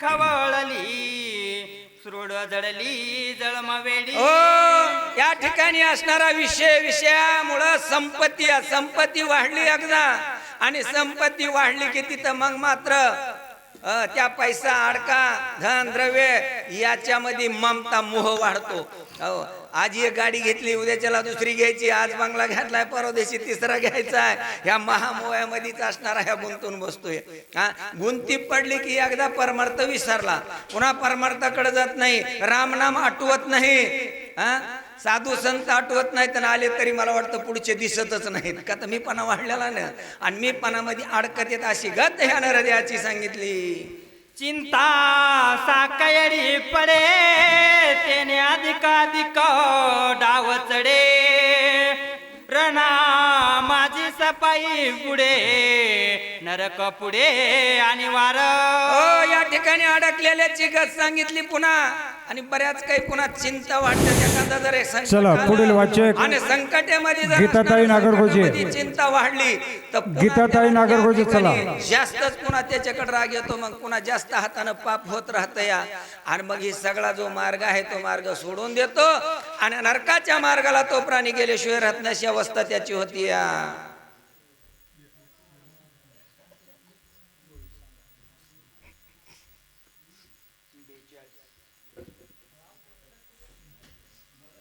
खवळली सुरुड जडली जळमवेडी हो या ठिकाणी असणारा विषय विषयामुळं संपत्ती संपत्ती वाढली अगदा आणि संपत्ती वाढली की तिथं मग मात्र त्या पैसा अडका धन द्रव्य याच्यामध्ये ममता मोह वाढतो. आजी आज एक गाडी घेतली उद्याच्याला दुसरी घ्यायची आज बंगला घातलाय परदेशी तिसरा घ्यायचा आहे. ह्या महामोह्यामध्येच असणारा ह्या गुंतून बसतोय. हा गुंती पडली की एकदा परमार्थ विसरला. पुन्हा परमार्थाकडे जात नाही रामनाम आठवत नाही. हा साधू संत आठवत नाहीत आणि आले तरी मला वाटतं पुढचे दिसतच नाहीत. का तर मी पणा वाढलेला ना. आणि मी पणामध्ये अडकत येत अशी गत ह्या नरद्याची सांगितली. चिंता साकयडी पडे तेने अधिकाधिक डाव चढे. रणा माझी सपाई पुढे नरक पुढे आणि वार. हो या ठिकाणी अडकलेल्याची गत सांगितली पुन्हा. आणि बऱ्याच काही पुन्हा चिंता वाटते एखादा जर चला, पुढील वाचक आणि संकटामध्ये जर गीताताई नागरगोजे. चिंता वाढली तर गीताताई नागरगोजे, चला. जास्तच पुन्हा त्याच्याकडे राग येतो मग पुन्हा जास्त हातानं पाप होत राहतं या आणि मग ही सगळा जो मार्ग आहे तो मार्ग सोडून देतो आणि नरकाच्या मार्गाला तो प्राणी गेल्याशिवाय राहत नशी अवस्था त्याची होती या